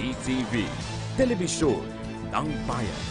PTV, Telebisyon ng Bayan.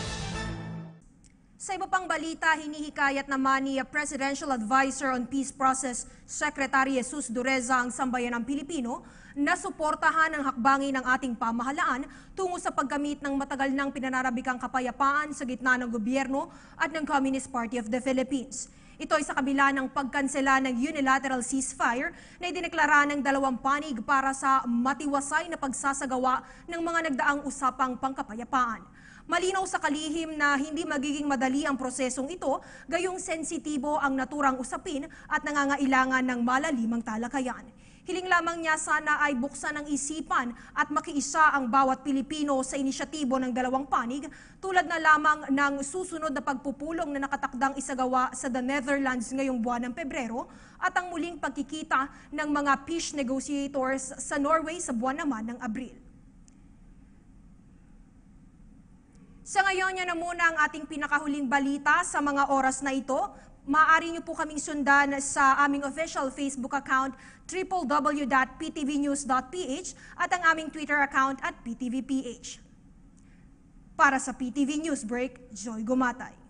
Sa iba pang balita, hinihikayat naman ni Presidential Advisor on Peace Process Secretary Jesus Dureza ang sambayan ng Pilipino na suportahan ang hakbangin ng ating pamahalaan tungo sa paggamit ng matagal ng pinanarabikang kapayapaan sa gitna ng gobyerno at ng Communist Party of the Philippines. Ito ay sa kabila ng pagkansela ng unilateral ceasefire na idineklara ng dalawang panig para sa matiwasay na pagsasagawa ng mga nagdaang usapang pangkapayapaan. Malinaw sa kalihim na hindi magiging madali ang prosesong ito, gayong sensitibo ang naturang usapin at nangangailangan ng malalimang talakayan. Hiling lamang niya sana ay buksan ang isipan at makiisa ang bawat Pilipino sa inisyatibo ng dalawang panig tulad na lamang ng susunod na pagpupulong na nakatakdang isagawa sa the Netherlands ngayong buwan ng Pebrero at ang muling pagkikita ng mga peace negotiators sa Norway sa buwan naman ng Abril. Sa ngayon, yan na muna ang ating pinakahuling balita sa mga oras na ito. Maaari niyo po kaming sundan sa aming official Facebook account www.ptvnews.ph at ang aming Twitter account at ptvph. Para sa PTV Newsbreak, Joy Gumatay.